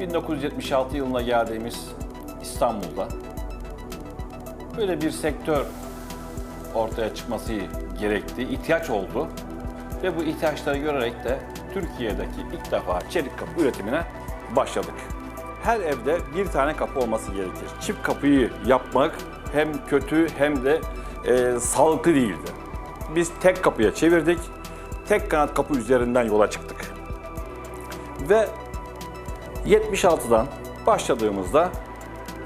1976 yılına geldiğimiz İstanbul'da böyle bir sektör ortaya çıkması gerekti, ihtiyaç oldu. Ve bu ihtiyaçları görerek de Türkiye'deki ilk defa çelik kapı üretimine başladık. Her evde bir tane kapı olması gerekir. Çift kapıyı yapmak hem kötü hem de e, sağlıklı değildi. Biz tek kapıya çevirdik, tek kanat kapı üzerinden yola çıktık. Ve 76'dan başladığımızda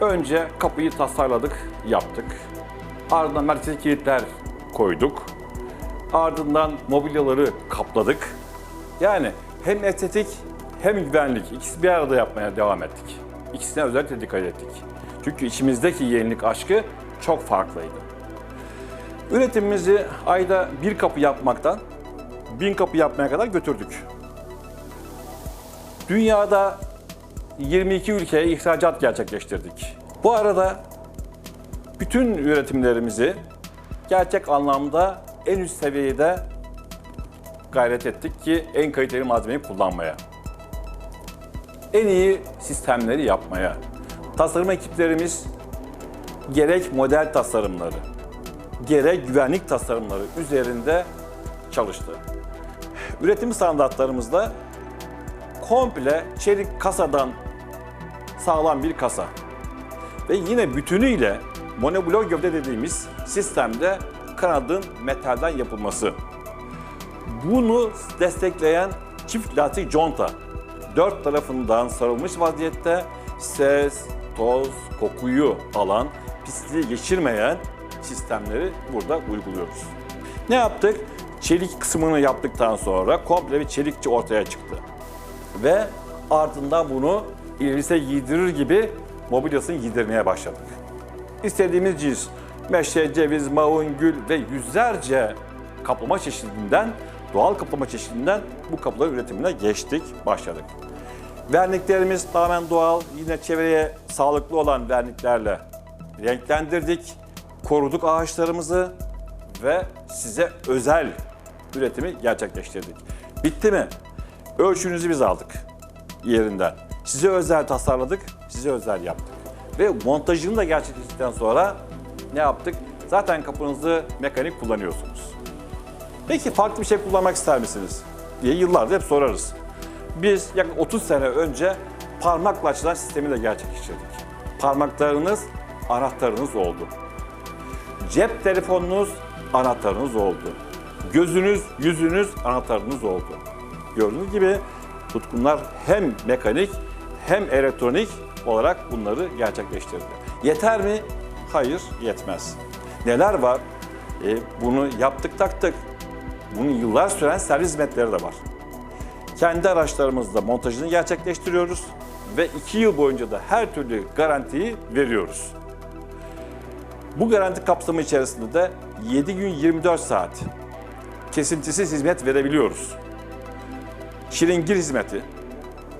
önce kapıyı tasarladık, yaptık. Ardından merkezi kilitler koyduk. Ardından mobilyaları kapladık. Yani hem estetik hem güvenlik ikisi bir arada yapmaya devam ettik. İkisine özellikle dikkat ettik. Çünkü içimizdeki yenilik aşkı çok farklıydı. Üretimimizi ayda bir kapı yapmaktan bin kapı yapmaya kadar götürdük. Dünyada 22 ülkeye ihracat gerçekleştirdik. Bu arada bütün üretimlerimizi gerçek anlamda en üst seviyede gayret ettik ki en kaliteli malzemeyi kullanmaya. En iyi sistemleri yapmaya. Tasarım ekiplerimiz gerek model tasarımları, gerek güvenlik tasarımları üzerinde çalıştı. Üretim standartlarımızda komple çelik kasadan sağlam bir kasa. Ve yine bütünüyle monoblok gövde dediğimiz sistemde kanadın metalden yapılması. Bunu destekleyen çift lastik conta. Dört tarafından sarılmış vaziyette ses, toz, kokuyu alan, pisliği geçirmeyen sistemleri burada uyguluyoruz. Ne yaptık? Çelik kısmını yaptıktan sonra komple bir çelikçi ortaya çıktı. Ve ardından bunu ilerise giydirir gibi mobilyasını giydirmeye başladık. İstediğimiz cins, meşe, ceviz, maun, gül ve yüzlerce kaplama çeşidinden, doğal kaplama çeşidinden bu kapılar üretimine geçtik, başladık. Verniklerimiz tamamen doğal, yine çevreye sağlıklı olan verniklerle renklendirdik, koruduk ağaçlarımızı ve size özel üretimi gerçekleştirdik. Bitti mi? Ölçünüzü biz aldık yerinden. Size özel tasarladık, size özel yaptık. Ve montajını da gerçekleştirdikten sonra ne yaptık? Zaten kapınızı mekanik kullanıyorsunuz. Peki farklı bir şey kullanmak ister misiniz? diye yıllardır hep sorarız. Biz yaklaşık 30 sene önce parmakla açılan sistemi de gerçekleştirdik. Parmaklarınız anahtarınız oldu. Cep telefonunuz anahtarınız oldu. Gözünüz, yüzünüz anahtarınız oldu. Gördüğünüz gibi tutkunlar hem mekanik hem elektronik olarak bunları gerçekleştirdi. Yeter mi? Hayır, yetmez. Neler var? E, bunu yaptık taktık. Bunun yıllar süren servis hizmetleri de var. Kendi araçlarımızda montajını gerçekleştiriyoruz ve iki yıl boyunca da her türlü garantiyi veriyoruz. Bu garanti kapsamı içerisinde de 7 gün 24 saat kesintisiz hizmet verebiliyoruz. Şiringir hizmeti,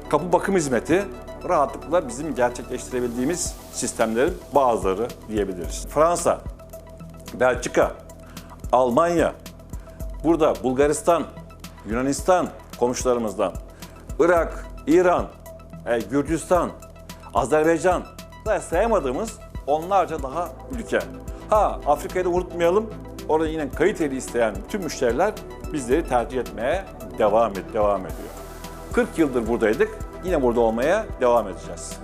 kapı bakım hizmeti rahatlıkla bizim gerçekleştirebildiğimiz sistemlerin bazıları diyebiliriz. Fransa, Belçika, Almanya, burada Bulgaristan, Yunanistan komşularımızdan, Irak, İran, e, Gürcistan, Azerbaycan da sayamadığımız onlarca daha ülke. Ha Afrika'yı da unutmayalım. Orada yine kaliteli isteyen tüm müşteriler bizleri tercih etmeye devam et, devam ediyor. 40 yıldır buradaydık. Yine burada olmaya devam edeceğiz.